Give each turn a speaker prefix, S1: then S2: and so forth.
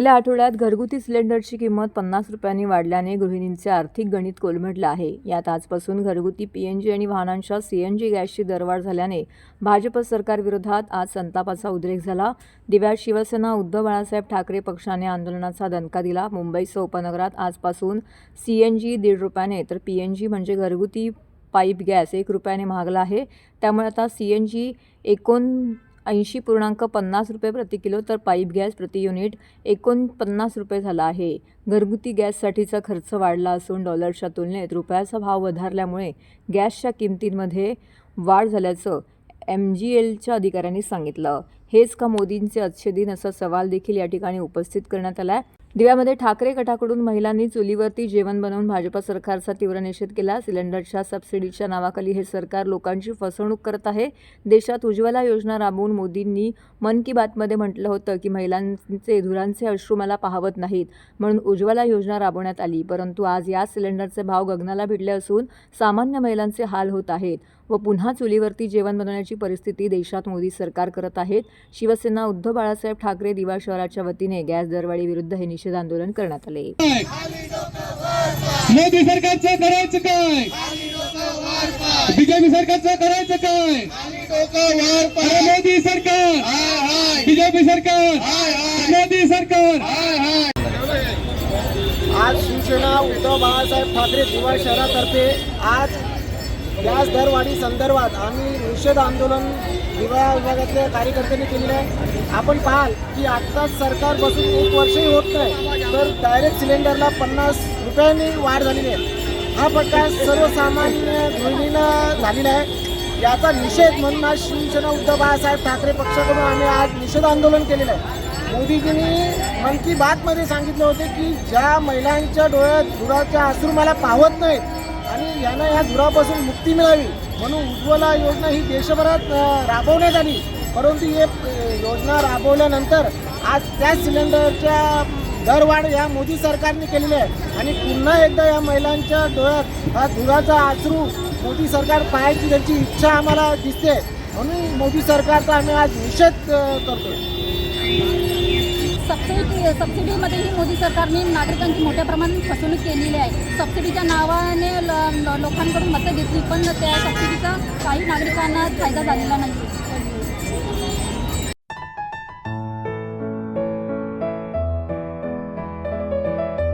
S1: गेल्या आठवड्यात घरगुती सिलेंडरची किंमत पन्नास रुपयांनी वाढल्याने गृहिणींचे आर्थिक गणित कोलमडलं आहे. यात आजपासून घरगुती पीएनजी आणि वाहनांच्या सीएनजी गॅसची दरवाढ झाल्याने भाजप सरकारविरोधात आज संतापाचा उद्रेक झाला. दिव्यात शिवसेना उद्धव बाळासाहेब ठाकरे पक्षाने आंदोलनाचा दणका दिला. मुंबईसह उपनगरात आजपासून सीएनजी दीड रुपयाने तर पीएनजी म्हणजे घरगुती पाईप गॅस एक रुपयाने महागला आहे. त्यामुळे आता सी एन जी एकोण ऐंशी पूर्णांक पन्नास रुपये प्रति किलो तर पाईप गॅस प्रति युनिट एकोणपन्नास रुपये झाला आहे. घरगुती गॅससाठीचा खर्च वाढला असून डॉलरच्या तुलनेत रुपयाचा भाव वधारल्यामुळे गॅसच्या किमतींमध्ये वाढ झाल्याचं एम जी एलच्या अधिकाऱ्यांनी सांगितलं. हेच का मोदींचे अच्छे दिन असा सवाल देखील या ठिकाणी उपस्थित करण्यात आला आहे दिव्यामध्ये ठाकरे गटाकडून महिलांनी चुलीवरती जेवण बनवून भाजपा सरकारचा तीव्र निषेध केला. सिलेंडरच्या सबसिडीच्या नावाखाली हे सरकार लोकांची फसवणूक करत आहे. देशात उज्ज्वला योजना राबवून मोदींनी मन की बातमध्ये म्हटलं होतं की महिलांचे धुरांचे अश्रू मला पाहवत नाहीत म्हणून उज्ज्वला योजना राबवण्यात आली. परंतु आज या सिलेंडरचे भाव गगनाला भिडले असून सामान्य महिलांचे हाल होत आहेत. व पुन्हा चुलीवरती जेवण बनवण्याची परिस्थिती देशात मोदी सरकार करत आहेत. शिवसेना उद्धव बाळासाहेब ठाकरे दिवा शहराच्या वतीने गॅस दरवाढी विरुद्ध हे निषेध आंदोलन करण्यात आले.
S2: मोदी सरकारचं करायचं काय? बीजेपी सरकारचं करायचं काय? मोदी सरकार! बीजेपी सरकार! मोदी सरकार!
S3: आज शिवसेना उद्धव बाळासाहेब ठाकरे दिवाळ शहरातर्फे आज गॅस दरवाढी संदर्भात आम्ही निषेध आंदोलन दिवाळ विभागातल्या कार्यकर्त्यांनी केलेलं आहे. आपण पाहाल की आत्ताच सरकार बसून एक वर्षही होत नाही तर डायरेक्ट सिलेंडरला पन्नास रुपयांनी वाढ झालेली आहे. हा प्रकार सर्वसामान्य गृहिणींना झालेला आहे. याचा निषेध म्हणून आज शिवसेना उद्धव बाळासाहेब ठाकरे पक्षाकडून आम्ही आज निषेध आंदोलन केलेलं आहे. मोदीजींनी मन की बातमध्ये सांगितलं होते की ज्या महिलांच्या डोळ्यात धुराच्या अश्रू मला पाहत नाहीत आणि यांना या धुरापासून मुक्ती मिळावी म्हणून उज्ज्वला योजना ही देशभरात राबवण्यात आली. परंतु हे योजना राबवल्यानंतर आज त्याच सिलेंडरच्या दरवाढ या मोदी सरकारने केलेली आहे. आणि पुन्हा एकदा या महिलांच्या डोळ्यात हा धुराचा अश्रू मोदी सरकार पाहायची त्यांची इच्छा आम्हाला दिसते. म्हणून मोदी सरकारचा आम्ही आज निषेध करतो आहे
S4: सबसिडी सबसिडीमध्येही मोदी सरकारने नागरिकांची मोठ्या प्रमाणात फसवणूक केलेली आहे. सबसिडीच्या नावाने ल- लोकांकडून मतं घेतली पण त्या सबसिडीचा काही नागरिकांना फायदा झालेला नाही.